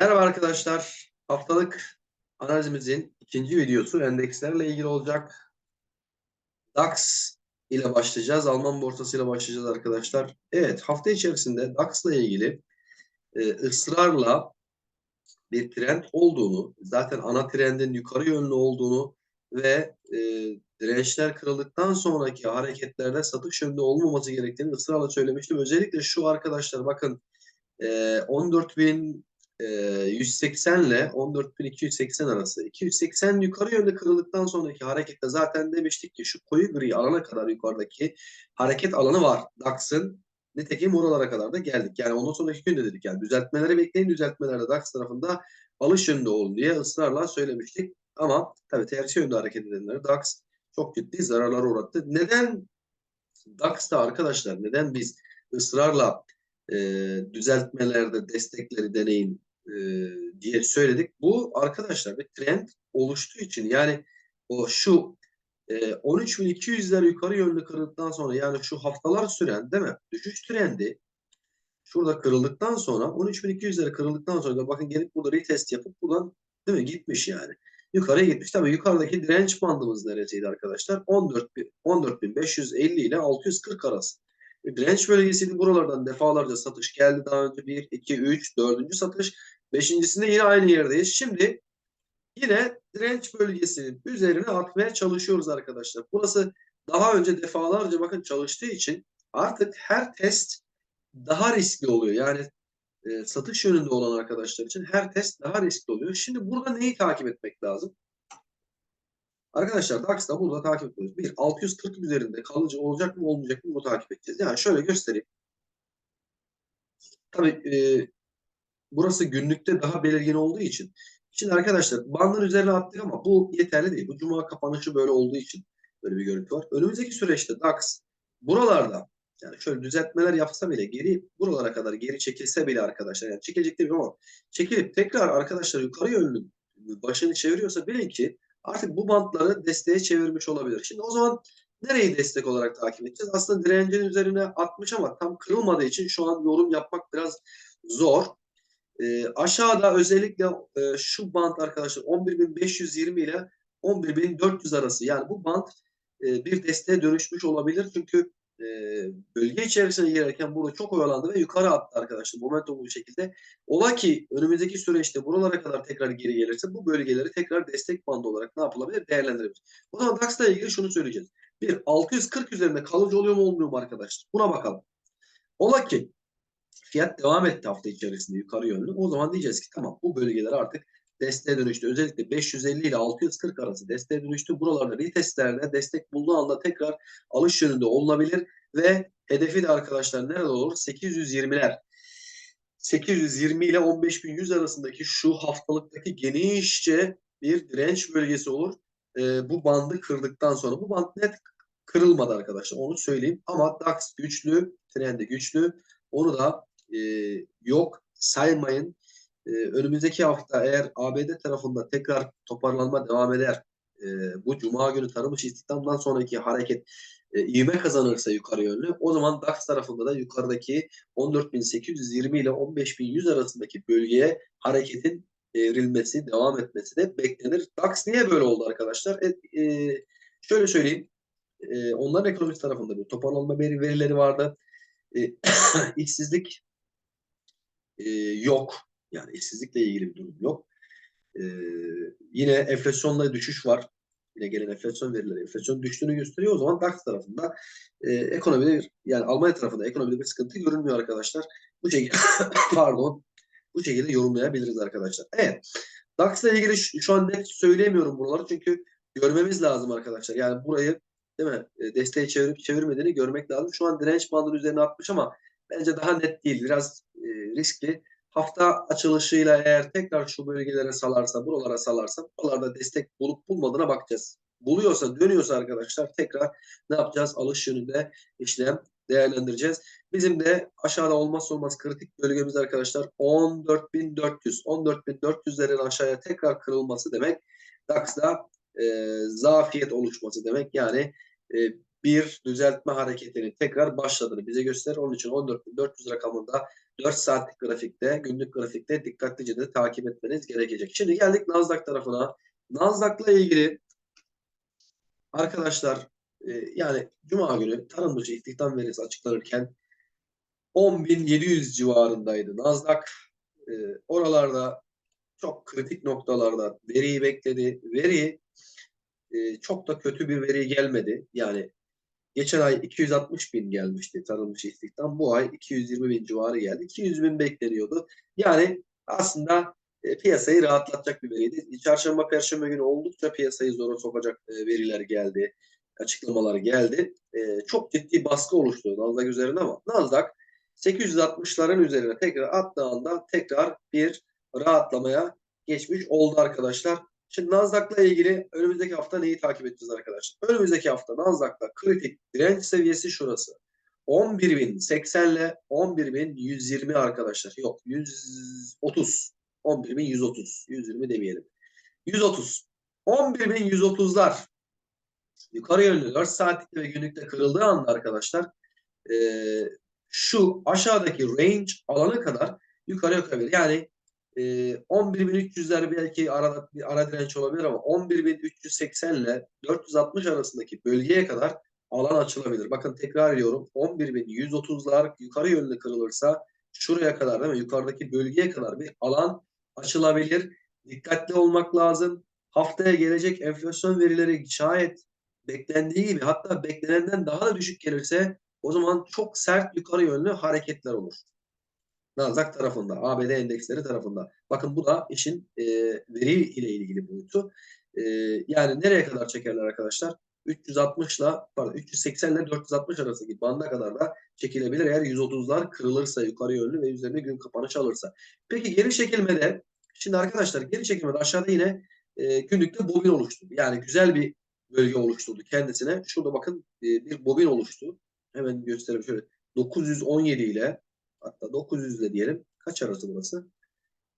Merhaba arkadaşlar. Haftalık analizimizin ikinci videosu endekslerle ilgili olacak. DAX ile başlayacağız. Alman borsası ile başlayacağız arkadaşlar. Evet hafta içerisinde DAX ile ilgili e, ısrarla bir trend olduğunu, zaten ana trendin yukarı yönlü olduğunu ve e, dirençler kırıldıktan sonraki hareketlerde satış yönünde olmaması gerektiğini ısrarla söylemiştim. Özellikle şu arkadaşlar bakın e, 14.000 e, 180 ile 14.280 arası. 280 yukarı yönde kırıldıktan sonraki harekette zaten demiştik ki şu koyu gri alana kadar yukarıdaki hareket alanı var DAX'ın. Nitekim oralara kadar da geldik. Yani ondan sonraki günde dedik yani düzeltmeleri bekleyin düzeltmelerde DAX tarafında alış yönünde olun diye ısrarla söylemiştik. Ama tabii tersi yönde hareket edenleri DAX çok ciddi zararlara uğrattı. Neden DAX'ta arkadaşlar neden biz ısrarla e, düzeltmelerde destekleri deneyin e, diye söyledik. Bu arkadaşlar bir trend oluştuğu için yani o şu e, 13.200'ler yukarı yönlü kırıldıktan sonra yani şu haftalar süren değil mi? Düşüş trendi şurada kırıldıktan sonra 13.200'leri kırıldıktan sonra bakın gelip burada retest yapıp buradan değil mi gitmiş yani. Yukarıya gitmiş. Tabii yukarıdaki direnç bandımız neresiydi arkadaşlar? 14.550 ile 640 arası. E, direnç bölgesiydi. Buralardan defalarca satış geldi daha önce. 1, 2, 3, 4. satış. Beşincisinde yine aynı yerdeyiz. Şimdi yine direnç bölgesinin üzerine atmaya çalışıyoruz arkadaşlar. Burası daha önce defalarca bakın çalıştığı için artık her test daha riskli oluyor. Yani e, satış yönünde olan arkadaşlar için her test daha riskli oluyor. Şimdi burada neyi takip etmek lazım? Arkadaşlar DAX'da burada takip ediyoruz. Bir 640 üzerinde kalıcı olacak mı olmayacak mı bunu takip edeceğiz. Yani şöyle göstereyim. Tabii e, burası günlükte daha belirgin olduğu için. Şimdi arkadaşlar bandın üzerine attık ama bu yeterli değil. Bu cuma kapanışı böyle olduğu için böyle bir görüntü var. Önümüzdeki süreçte DAX buralarda yani şöyle düzeltmeler yapsa bile geri buralara kadar geri çekilse bile arkadaşlar yani çekilecek değil ama çekilip tekrar arkadaşlar yukarı yönlü başını çeviriyorsa bilin ki artık bu bantları desteğe çevirmiş olabilir. Şimdi o zaman nereyi destek olarak takip edeceğiz? Aslında direncin üzerine atmış ama tam kırılmadığı için şu an yorum yapmak biraz zor. E, aşağıda özellikle e, şu bant arkadaşlar 11.520 ile 11.400 arası yani bu bant e, bir desteğe dönüşmüş olabilir. Çünkü e, bölge içerisine girerken burada çok oyalandı ve yukarı attı arkadaşlar momentumlu bir şekilde. Ola ki önümüzdeki süreçte buralara kadar tekrar geri gelirse bu bölgeleri tekrar destek bandı olarak ne yapılabilir? Değerlendirebilir. O zaman DAX'la ilgili şunu söyleyeceğiz. Bir 640 üzerinde kalıcı oluyor mu olmuyor mu arkadaşlar? Buna bakalım. Ola ki fiyat devam etti hafta içerisinde yukarı yönlü. O zaman diyeceğiz ki tamam bu bölgeler artık desteğe dönüştü. Özellikle 550 ile 640 arası desteğe dönüştü. Buralarda retestlerde destek bulduğu anda tekrar alış yönünde olunabilir ve hedefi de arkadaşlar nerede olur? 820'ler. 820 ile 15100 arasındaki şu haftalıktaki genişçe bir direnç bölgesi olur. Ee, bu bandı kırdıktan sonra bu band net kırılmadı arkadaşlar onu söyleyeyim ama DAX güçlü, trendi güçlü. Onu da e, yok saymayın. E, önümüzdeki hafta eğer ABD tarafında tekrar toparlanma devam eder, e, bu Cuma günü tarım içi istihdamdan sonraki hareket e, ivme kazanırsa yukarı yönlü, o zaman DAX tarafında da yukarıdaki 14.820 ile 15.100 arasındaki bölgeye hareketin evrilmesi, devam etmesi de beklenir. DAX niye böyle oldu arkadaşlar? E, e, şöyle söyleyeyim, e, onların ekonomik tarafında bir toparlanma verileri vardı. E, işsizlik e, yok. Yani işsizlikle ilgili bir durum yok. E, yine enflasyonla düşüş var. Yine gelen enflasyon verileri enflasyon düştüğünü gösteriyor. O zaman DAX tarafında e, ekonomide bir, yani Almanya tarafında ekonomide bir sıkıntı görünmüyor arkadaşlar. Bu şekilde pardon bu şekilde yorumlayabiliriz arkadaşlar. Evet. DAX ile ilgili şu, şu an net söyleyemiyorum buraları çünkü görmemiz lazım arkadaşlar. Yani burayı değil mi? E, desteği çevirip çevirmediğini görmek lazım. Şu an direnç bandının üzerine atmış ama bence daha net değil. Biraz e, riskli. Hafta açılışıyla eğer tekrar şu bölgelere salarsa, buralara salarsa, buralarda destek bulup bulmadığına bakacağız. Buluyorsa, dönüyorsa arkadaşlar tekrar ne yapacağız? Alış yönünde işlem değerlendireceğiz. Bizim de aşağıda olmazsa olmaz kritik bölgemiz arkadaşlar 14.400. 14.400'lerin aşağıya tekrar kırılması demek DAX'da e, zafiyet oluşması demek. Yani e, bir düzeltme hareketinin tekrar başladığını bize gösterir. Onun için 14.400 rakamında 4 saatlik grafikte, günlük grafikte dikkatlice de takip etmeniz gerekecek. Şimdi geldik Nasdaq tarafına. Nasdaq'la ilgili arkadaşlar e, yani Cuma günü tarım dışı istihdam verisi açıklanırken 10.700 civarındaydı Nasdaq. E, oralarda çok kritik noktalarda veriyi bekledi. Veri e, çok da kötü bir veri gelmedi. Yani geçen ay 260 bin gelmişti tarım dışı istihdam. Bu ay 220 bin civarı geldi. 200 bin bekleniyordu. Yani aslında e, piyasayı rahatlatacak bir veriydi. Çarşamba, Perşembe günü oldukça piyasayı zora sokacak e, veriler geldi. Açıklamalar geldi. E, çok ciddi baskı oluştu Nasdaq üzerinde ama Nasdaq 860'ların üzerine tekrar attığında tekrar bir rahatlamaya geçmiş oldu arkadaşlar. Şimdi Nasdaq'la ilgili önümüzdeki hafta neyi takip edeceğiz arkadaşlar? Önümüzdeki hafta Nasdaq'ta kritik direnç seviyesi şurası. 11.080 ile 11.120 arkadaşlar. Yok 130. 11.130. 120 demeyelim. 130. 11.130'lar yukarı yönlü 4 saatlikte ve günlükte kırıldığı anda arkadaşlar e, şu aşağıdaki range alanı kadar yukarı yukarı yani e, 11.300'ler belki arada bir ara direnç olabilir ama 11.380 ile 460 arasındaki bölgeye kadar alan açılabilir. Bakın tekrar ediyorum 11.130'lar yukarı yönlü kırılırsa şuraya kadar değil mi? Yukarıdaki bölgeye kadar bir alan açılabilir. Dikkatli olmak lazım. Haftaya gelecek enflasyon verileri şayet beklendiği gibi hatta beklenenden daha da düşük gelirse o zaman çok sert yukarı yönlü hareketler olur. Nasdaq tarafında, ABD endeksleri tarafında. Bakın bu da işin e, veri ile ilgili boyutu. E, yani nereye kadar çekerler arkadaşlar? 360 ile pardon 380 ile 460 arasındaki banda kadar da çekilebilir eğer 130'lar kırılırsa yukarı yönlü ve üzerine gün kapanış alırsa. Peki geri çekilmede şimdi arkadaşlar geri çekilmede aşağıda yine e, günlükte bobin oluştu. Yani güzel bir bölge oluşturdu kendisine. Şurada bakın e, bir bobin oluştu. Hemen göstereyim şöyle. 917 ile hatta 900 ile diyelim. Kaç arası burası?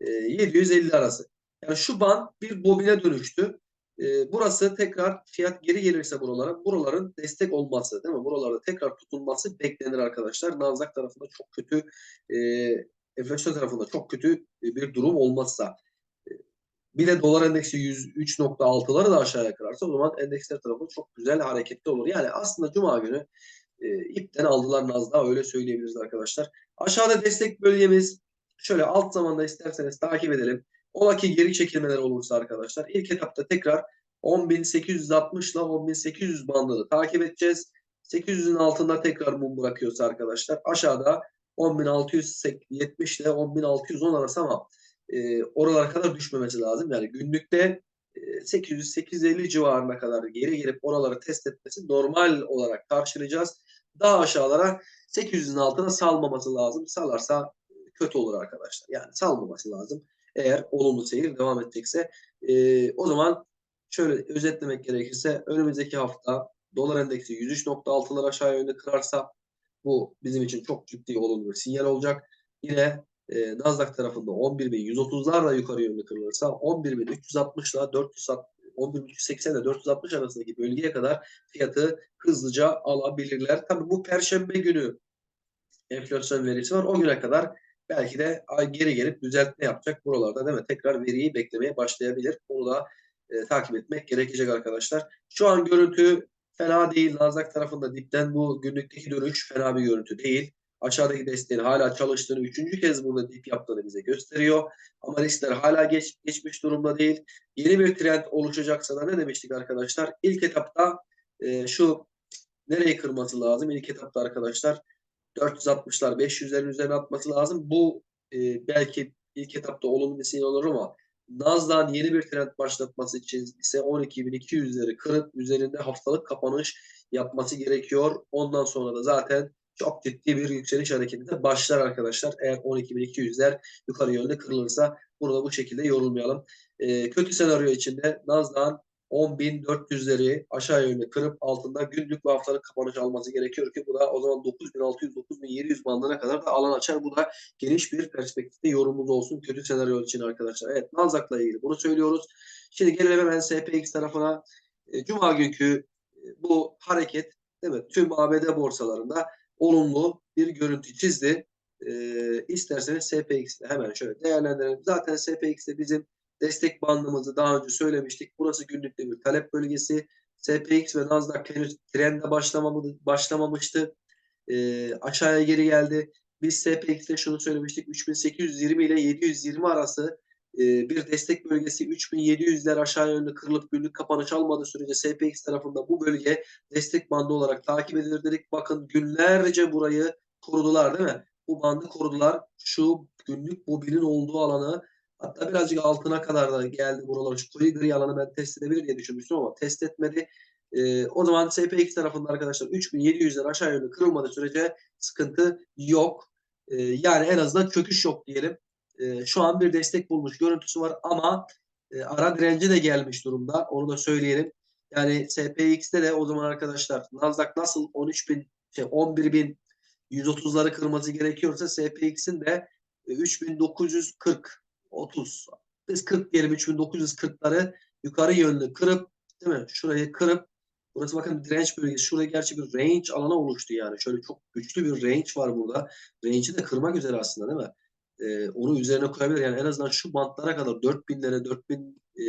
E, 750 arası. Yani şu band bir bobine dönüştü. E, burası tekrar fiyat geri gelirse buralara buraların destek olması değil mi? Buralarda tekrar tutulması beklenir arkadaşlar. Nasdaq tarafında çok kötü e, enflasyon tarafında çok kötü bir durum olmazsa bir de dolar endeksi 103.6'ları da aşağıya kırarsa o zaman endeksler tarafı çok güzel hareketli olur. Yani aslında Cuma günü e, ipten aldılar Nasdaq öyle söyleyebiliriz arkadaşlar. Aşağıda destek bölgemiz şöyle alt zamanda isterseniz takip edelim. Ola ki geri çekilmeler olursa arkadaşlar ilk etapta tekrar 10.860 ile 10.800 bandını takip edeceğiz. 800'ün altında tekrar mum bırakıyorsa arkadaşlar aşağıda 10.670 ile 10.610 arası ama e, oralara kadar düşmemesi lazım. Yani günlükte e, 800-850 civarına kadar geri gelip oraları test etmesi normal olarak karşılayacağız daha aşağılara 800'ün altına salmaması lazım. Salarsa e, kötü olur arkadaşlar. Yani salmaması lazım. Eğer olumlu seyir devam edecekse e, o zaman şöyle özetlemek gerekirse önümüzdeki hafta dolar endeksi 103.6'lar aşağı yönde kırarsa bu bizim için çok ciddi olumlu bir sinyal olacak. Yine e, Nasdaq tarafında 11.130'larla yukarı yönlü kırılırsa 11.360'la 11.80 ile 460 arasındaki bölgeye kadar fiyatı hızlıca alabilirler. Tabii bu perşembe günü enflasyon verisi var. O güne kadar belki de geri gelip düzeltme yapacak buralarda değil mi? Tekrar veriyi beklemeye başlayabilir. Onu da e, takip etmek gerekecek arkadaşlar. Şu an görüntü fena değil. Nasdaq tarafında dipten bu günlükteki dönüş fena bir görüntü değil aşağıdaki desteğin hala çalıştığını üçüncü kez burada dip yaptığını bize gösteriyor. Ama riskler hala geç, geçmiş durumda değil. Yeni bir trend oluşacaksa da ne demiştik arkadaşlar? İlk etapta e, şu nereyi kırması lazım? İlk etapta arkadaşlar 460'lar 500'lerin üzerine atması lazım. Bu e, belki ilk etapta olumlu bir sinyal olur ama Nasdaq'ın yeni bir trend başlatması için ise 12.200'leri kırıp üzerinde haftalık kapanış yapması gerekiyor. Ondan sonra da zaten çok ciddi bir yükseliş hareketi de başlar arkadaşlar. Eğer 12.200'ler yukarı yönde kırılırsa bunu da bu şekilde yorulmayalım. E, kötü senaryo içinde Nasdaq'ın 10.400'leri aşağı yönde kırıp altında günlük ve haftalık kapanış alması gerekiyor ki bu da o zaman 9.600-9.700 bandına kadar da alan açar. Bu da geniş bir perspektifte yorumumuz olsun kötü senaryo için arkadaşlar. Evet Nasdaq'la ilgili bunu söylüyoruz. Şimdi gelelim hemen SPX tarafına. E, Cuma günkü e, bu hareket değil mi? Tüm ABD borsalarında olumlu bir görüntü çizdi. e, isterseniz SPX'de hemen şöyle değerlendirelim. Zaten SPX'de bizim destek bandımızı daha önce söylemiştik. Burası günlükte bir talep bölgesi. SPX ve Nasdaq henüz trende başlamamıştı. E, aşağıya geri geldi. Biz SPX'te şunu söylemiştik. 3820 ile 720 arası bir destek bölgesi 3700'ler aşağı yönlü kırılıp günlük kapanış almadığı sürece SPX tarafında bu bölge destek bandı olarak takip edilir dedik. Bakın günlerce burayı korudular değil mi? Bu bandı korudular. Şu günlük bobinin olduğu alanı hatta birazcık altına kadar da geldi buralar. Şu koyu gri alanı ben test edebilir diye düşünmüştüm ama test etmedi. E, o zaman SPX tarafında arkadaşlar 3700'ler aşağı yönlü kırılmadığı sürece sıkıntı yok. E, yani en azından çöküş yok diyelim. E, şu an bir destek bulmuş görüntüsü var ama e, ara direnci de gelmiş durumda. Onu da söyleyelim. Yani SPX'te de o zaman arkadaşlar Nasdaq nasıl 13.000 şey 11.130'ları kırması gerekiyorsa SPX'in de e, 3940 30 biz 40 diyelim 3940'ları yukarı yönlü kırıp değil mi? Şurayı kırıp burası bakın direnç bölgesi. Şuraya gerçi bir range alanı oluştu yani. Şöyle çok güçlü bir range var burada. Range'i de kırmak üzere aslında değil mi? Ee, onu üzerine koyabilir. Yani en azından şu bantlara kadar 4000'lere 4000 e,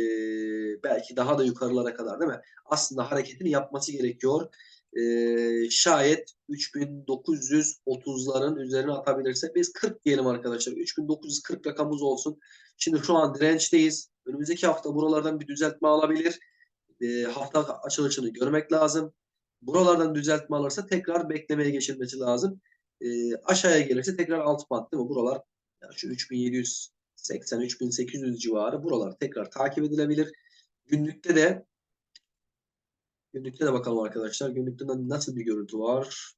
belki daha da yukarılara kadar değil mi? Aslında hareketini yapması gerekiyor. Ee, şayet 3930'ların üzerine atabilirse biz 40 diyelim arkadaşlar. 3940 rakamımız olsun. Şimdi şu an dirençteyiz. Önümüzdeki hafta buralardan bir düzeltme alabilir. E, hafta açılışını görmek lazım. Buralardan düzeltme alırsa tekrar beklemeye geçilmesi lazım. E, aşağıya gelirse tekrar alt band değil mi? Buralar yani şu 3780 3800 civarı buralar tekrar takip edilebilir. Günlükte de günlükte de bakalım arkadaşlar. Günlükte de nasıl bir görüntü var?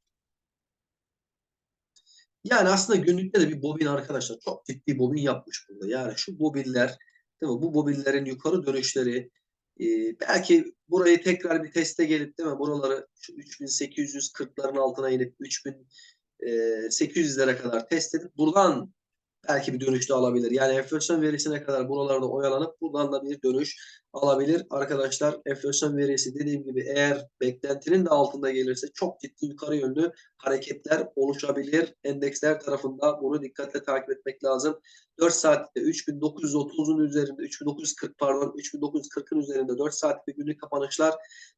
Yani aslında günlükte de bir bobin arkadaşlar çok ciddi bobin yapmış burada. Yani şu bobinler değil mi? Bu bobinlerin yukarı dönüşleri e, belki burayı tekrar bir teste gelip değil mi? Buraları şu 3840'ların altına inip 3800'lere kadar test edip buradan belki bir dönüş de alabilir. Yani enflasyon verisine kadar buralarda oyalanıp buradan da bir dönüş alabilir. Arkadaşlar enflasyon verisi dediğim gibi eğer beklentinin de altında gelirse çok ciddi yukarı yönlü hareketler oluşabilir. Endeksler tarafında bunu dikkatle takip etmek lazım. 4 saatte 3930'un üzerinde 3940 pardon 3940'ın üzerinde 4 saatlik günlük kapanışlar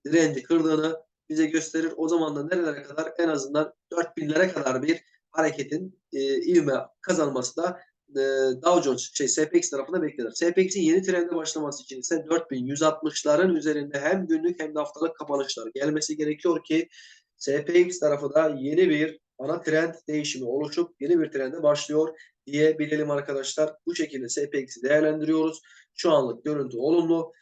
direnci kırdığını bize gösterir. O zaman da nerelere kadar en azından 4000'lere kadar bir hareketin e, ivme kazanması da e, Dow Jones şey SPX tarafında beklenir. SPX'in yeni trende başlaması için ise 4160'ların üzerinde hem günlük hem de haftalık kapanışlar gelmesi gerekiyor ki SPX tarafı da yeni bir ana trend değişimi oluşup yeni bir trende başlıyor diyebilelim arkadaşlar. Bu şekilde SPX'i değerlendiriyoruz. Şu anlık görüntü olumlu.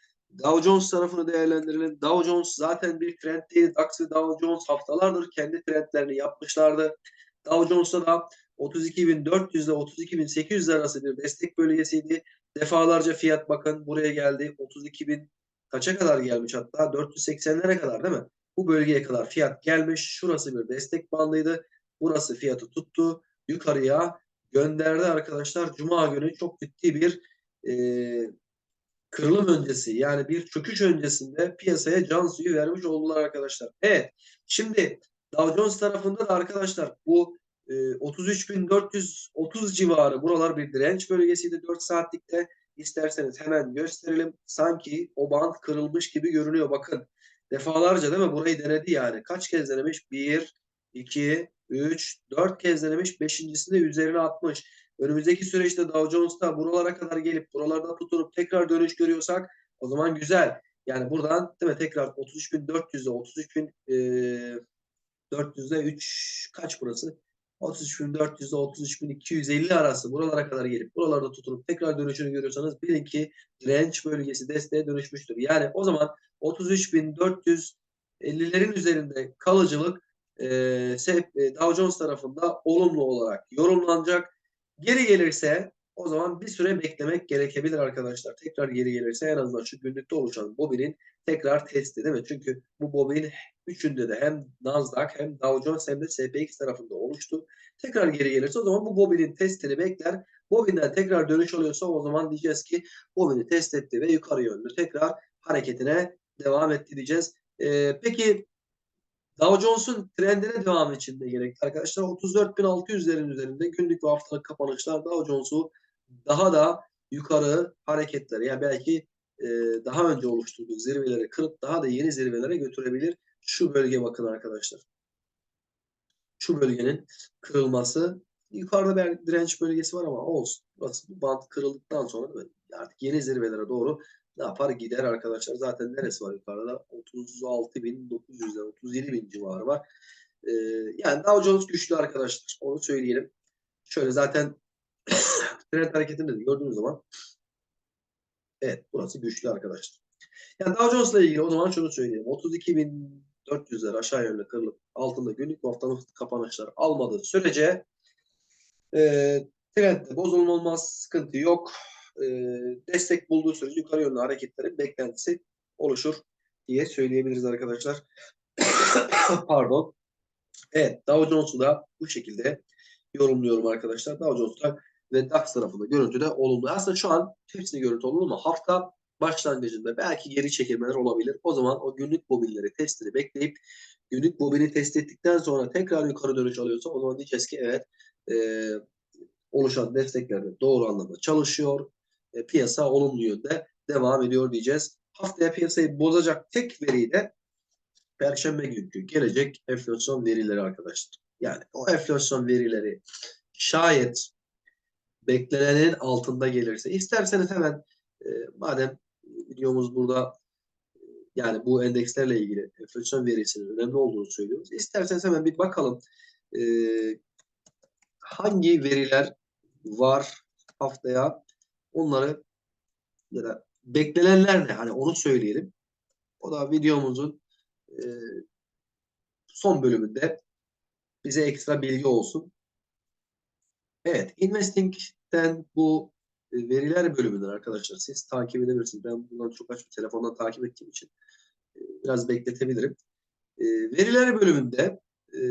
Dow Jones tarafını değerlendirelim. Dow Jones zaten bir trend değil. Ve Dow Jones haftalardır kendi trendlerini yapmışlardı. Dow Jones'ta da 32.400 ile 32.800 arası bir destek bölgesiydi. Defalarca fiyat bakın buraya geldi. 32.000 kaça kadar gelmiş hatta 480'lere kadar değil mi? Bu bölgeye kadar fiyat gelmiş. Şurası bir destek bandıydı. Burası fiyatı tuttu. Yukarıya gönderdi arkadaşlar. Cuma günü çok ciddi bir e, kırılım öncesi yani bir çöküş öncesinde piyasaya can suyu vermiş oldular arkadaşlar. Evet şimdi Dow Jones tarafında da arkadaşlar bu e, 33.430 civarı buralar bir direnç bölgesiydi 4 saatlikte. İsterseniz hemen gösterelim. Sanki o band kırılmış gibi görünüyor. Bakın defalarca değil mi? Burayı denedi yani. Kaç kez denemiş? 1, 2, 3, 4 kez denemiş. Beşincisinde üzerine atmış. Önümüzdeki süreçte Dow Jones'ta buralara kadar gelip buralarda tutunup tekrar dönüş görüyorsak o zaman güzel. Yani buradan değil mi tekrar 33.400'e 33.000 e, 400'de 3 kaç burası? 33.400'de 33.250 arası buralara kadar gelip buralarda tutunup tekrar dönüşünü görüyorsanız bilin ki direnç bölgesi desteğe dönüşmüştür. Yani o zaman 33.450'lerin üzerinde kalıcılık e, Dow Jones tarafında olumlu olarak yorumlanacak. Geri gelirse o zaman bir süre beklemek gerekebilir arkadaşlar. Tekrar geri gelirse en azından şu günlükte oluşan bobinin tekrar testi değil mi? Çünkü bu bobin üçünde de hem Nasdaq hem Dow Jones hem de SPX tarafında oluştu. Tekrar geri gelirse o zaman bu bobinin testini bekler. Bobinden tekrar dönüş oluyorsa o zaman diyeceğiz ki bobini test etti ve yukarı yönlü tekrar hareketine devam etti diyeceğiz. Ee, peki Dow Jones'un trendine devam için de gerekli arkadaşlar. 34.600'lerin üzerinde günlük ve haftalık kapanışlar Dow Jones'u daha da yukarı hareketler yani belki e, daha önce oluşturduğu zirveleri kırıp daha da yeni zirvelere götürebilir. Şu bölge bakın arkadaşlar. Şu bölgenin kırılması yukarıda bir direnç bölgesi var ama olsun. Burası bu bant kırıldıktan sonra artık yeni zirvelere doğru ne yapar? Gider arkadaşlar. Zaten neresi var yukarıda? 36.900'den 37.000 civarı var. Ee, yani Dow Jones güçlü arkadaşlar. Onu söyleyelim. Şöyle zaten trend hareketini de gördüğünüz zaman evet burası güçlü arkadaşlar. Yani Dow Jones'la ilgili o zaman şunu söyleyeyim. 32.400'ler aşağı yönlü kırılıp altında günlük ve haftalık kapanışlar almadığı sürece e, trendde bozulma olmaz, sıkıntı yok e, destek bulduğu sürece yukarı yönlü hareketlerin beklentisi oluşur diye söyleyebiliriz arkadaşlar. Pardon. Evet Dow Jones'u da bu şekilde yorumluyorum arkadaşlar. Dow Jones'ta ve DAX tarafında görüntüde olumlu. Aslında şu an hepsini görüntü olumlu ama hafta başlangıcında belki geri çekilmeler olabilir. O zaman o günlük mobilleri testini bekleyip günlük mobili test ettikten sonra tekrar yukarı dönüş alıyorsa o zaman diyeceğiz ki evet e, oluşan desteklerde doğru anlamda çalışıyor e, piyasa olumlu yönde devam ediyor diyeceğiz. Haftaya piyasayı bozacak tek veri de Perşembe günkü gelecek enflasyon verileri arkadaşlar. Yani o enflasyon verileri şayet beklenenin altında gelirse isterseniz hemen e, madem videomuz burada yani bu endekslerle ilgili enflasyon verisinin önemli olduğunu söylüyoruz. İsterseniz hemen bir bakalım e, hangi veriler var haftaya onları ya da beklenenler ne? Hani onu söyleyelim. O da videomuzun e, son bölümünde bize ekstra bilgi olsun. Evet, Investing'den bu veriler bölümünden arkadaşlar siz takip edebilirsiniz. Ben bundan çok açık telefondan takip ettiğim için e, biraz bekletebilirim. E, veriler bölümünde e,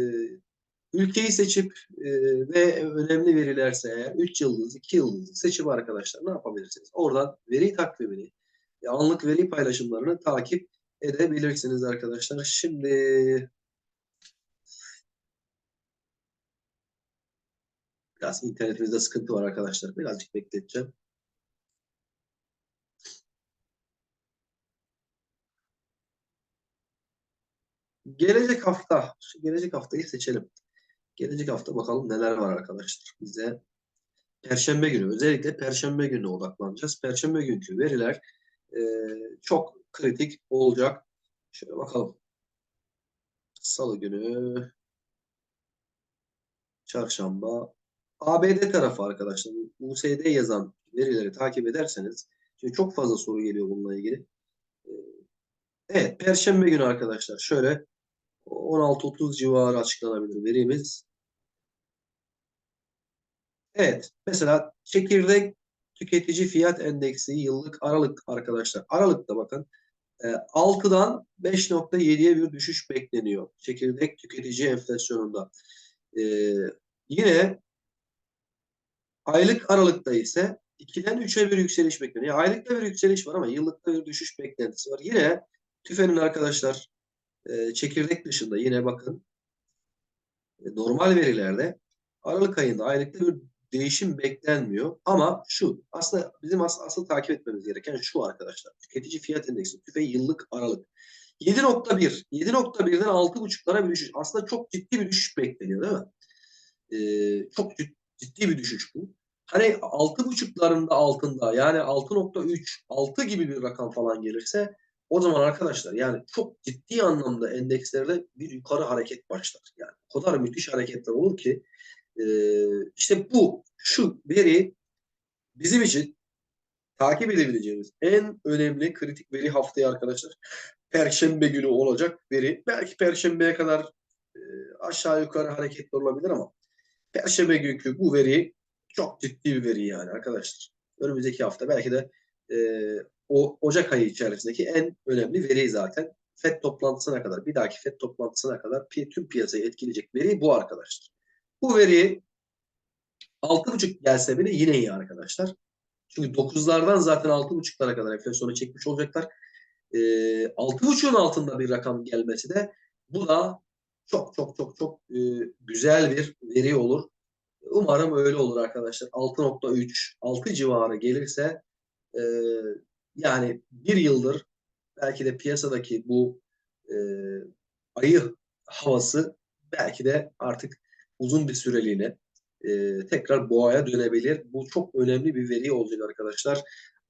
ülkeyi seçip e, ve önemli verilerse eğer 3 yıldız, 2 yıldız seçip arkadaşlar ne yapabilirsiniz? Oradan veri takvimini, anlık veri paylaşımlarını takip edebilirsiniz arkadaşlar. Şimdi biraz internetimizde sıkıntı var arkadaşlar. Birazcık bekleteceğim. Gelecek hafta, gelecek haftayı seçelim. Gelecek hafta bakalım neler var arkadaşlar. Bize Perşembe günü, özellikle Perşembe günü odaklanacağız. Perşembe günkü veriler e, çok kritik olacak. Şöyle bakalım. Salı günü, Çarşamba, ABD tarafı arkadaşlar. USD yazan verileri takip ederseniz, şimdi çok fazla soru geliyor bununla ilgili. E, evet, Perşembe günü arkadaşlar. Şöyle 16-30 civarı açıklanabilir verimiz. Evet. Mesela çekirdek tüketici fiyat endeksi yıllık Aralık arkadaşlar. Aralıkta bakın 6'dan e, 5.7'ye bir düşüş bekleniyor. Çekirdek tüketici enflasyonunda. Ee, yine aylık Aralık'ta ise 2'den 3'e bir yükseliş bekleniyor. Yani aylıkta bir yükseliş var ama yıllıkta bir düşüş beklentisi var. Yine TÜFE'nin arkadaşlar e, çekirdek dışında yine bakın e, normal verilerde Aralık ayında aylıkta bir değişim beklenmiyor. Ama şu aslında bizim as asıl takip etmemiz gereken şu arkadaşlar. Tüketici fiyat endeksi tüfe yıllık aralık. 7.1 7.1'den 6.5'lara bir düşüş. Aslında çok ciddi bir düşüş bekleniyor değil mi? Ee, çok ciddi bir düşüş bu. Hani 6.5'larında altında yani 6.3 6 gibi bir rakam falan gelirse o zaman arkadaşlar yani çok ciddi anlamda endekslerde bir yukarı hareket başlar. Yani o kadar müthiş hareketler olur ki e, işte bu şu veri bizim için takip edebileceğimiz en önemli kritik veri haftaya arkadaşlar. Perşembe günü olacak veri. Belki Perşembeye kadar e, aşağı yukarı hareketli olabilir ama Perşembe günkü bu veri çok ciddi bir veri yani arkadaşlar. Önümüzdeki hafta belki de e, o Ocak ayı içerisindeki en önemli veri zaten. FED toplantısına kadar, bir dahaki FED toplantısına kadar tüm piyasayı etkileyecek veri bu arkadaşlar. Bu veri 6.5 gelse bile yine iyi arkadaşlar. Çünkü 9'lardan zaten 6.5'lara kadar enflasyonu çekmiş olacaklar. E, 6.5'un altında bir rakam gelmesi de bu da çok çok çok çok e, güzel bir veri olur. Umarım öyle olur arkadaşlar. 6.3, 6 civarı gelirse e, yani bir yıldır belki de piyasadaki bu e, ayı havası belki de artık uzun bir süreliğine e, tekrar boğaya dönebilir. Bu çok önemli bir veri olacak arkadaşlar.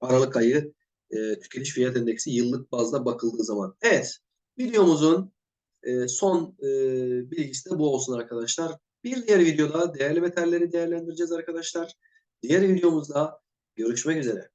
Aralık ayı e, tüketiş fiyat endeksi yıllık bazda bakıldığı zaman. Evet, videomuzun e, son e, bilgisi de bu olsun arkadaşlar. Bir diğer videoda değerli metalleri değerlendireceğiz arkadaşlar. Diğer videomuzda görüşmek üzere.